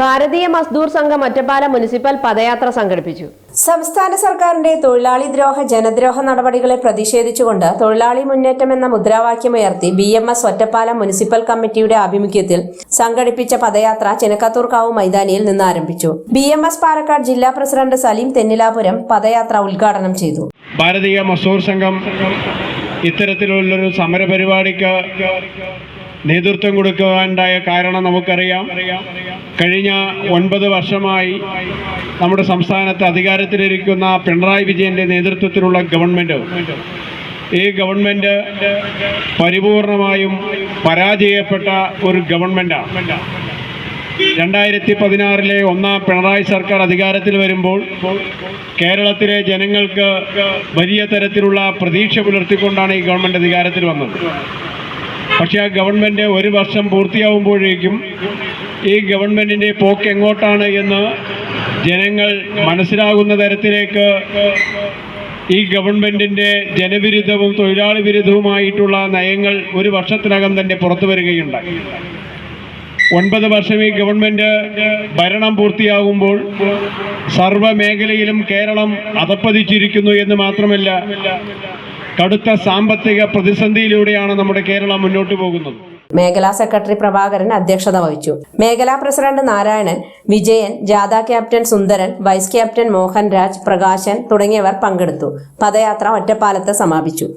ഭാരതീയ മസ്ദൂർ സംഘം ഒറ്റപ്പാലം മുനിസിപ്പൽ പദയാത്ര സംഘടിപ്പിച്ചു. സംസ്ഥാന സർക്കാരിന്റെ തൊഴിലാളി ദ്രോഹ ജനദ്രോഹ നടപടികളെ പ്രതിഷേധിച്ചുകൊണ്ട് തൊഴിലാളി മുന്നേറ്റം എന്ന മുദ്രാവാക്യമുയർത്തി B M S Ottapalam municipal കമ്മിറ്റിയുടെ ആഭിമുഖ്യത്തിൽ സംഘടിപ്പിച്ച പദയാത്ര ചിനക്കത്തൂർക്കാവ് മൈതാനിയിൽ നിന്ന് ആരംഭിച്ചു. ബി എം എസ് പാലക്കാട് ജില്ലാ പ്രസിഡന്റ് സലീം തെന്നിലാപുരം പദയാത്ര ഉദ്ഘാടനം ചെയ്തു. ഭാരതീയ മസ്ദൂർ സംഘം ഇത്തരത്തിലുള്ളൊരു സമരപരിപാടിക്ക് നേതൃത്വം കൊടുക്കുവാനുണ്ടായ കാരണം നമുക്കറിയാം. കഴിഞ്ഞ ഒൻപത് വർഷമായി നമ്മുടെ സംസ്ഥാനത്ത് അധികാരത്തിലിരിക്കുന്ന പിണറായി വിജയന്റെ നേതൃത്വത്തിലുള്ള ഗവൺമെന്റ് ഈ ഗവൺമെന്റ് പരിപൂർണമായും പരാജയപ്പെട്ട ഒരു ഗവൺമെന്റാണ് രണ്ടായിരത്തി പതിനാറിലെ ഒന്നാം പിണറായി സർക്കാർ അധികാരത്തിൽ വരുമ്പോൾ കേരളത്തിലെ ജനങ്ങൾക്ക് വലിയ തരത്തിലുള്ള പ്രതീക്ഷ പുലർത്തിക്കൊണ്ടാണ് ഈ ഗവൺമെന്റ് അധികാരത്തിൽ വന്നത്. പക്ഷേ ആ ഗവൺമെന്റ് ഒരു വർഷം പൂർത്തിയാവുമ്പോഴേക്കും ഈ ഗവൺമെന്റിന്റെ പോക്ക് എങ്ങോട്ടാണ് എന്ന് ജനങ്ങൾ മനസ്സിലാകുന്ന തരത്തിലേക്ക് ഈ ഗവൺമെന്റിന്റെ ജനവിരുദ്ധവും തൊഴിലാളി വിരുദ്ധവുമായിട്ടുള്ള നയങ്ങൾ ഒരു വർഷത്തിനകം തന്നെ പുറത്തു വരികയുണ്ടായി. ഒൻപത് വർഷം ഈ ഗവൺമെന്റ് ഭരണം പൂർത്തിയാകുമ്പോൾ സർവ മേഖലയിലും കേരളം അതപ്പതിച്ചിരിക്കുന്നു എന്ന് മാത്രമല്ല കടുത്ത സാമ്പത്തിക പ്രതിസന്ധിയിലൂടെയാണ് നമ്മുടെ കേരളം മുന്നോട്ട് പോകുന്നത്. മേഖലാ സെക്രട്ടറി പ്രഭാകരൻ അധ്യക്ഷത വഹിച്ചു. മേഖലാ പ്രസിഡന്റ് നാരായണൻ വിജയൻ ജാഥ captain Sundaran vice captain Mohan Raj Prakashan തുടങ്ങിയവർ പങ്കെടുത്തു. പദയാത്ര ഒറ്റപ്പാലത്ത് സമാപിച്ചു.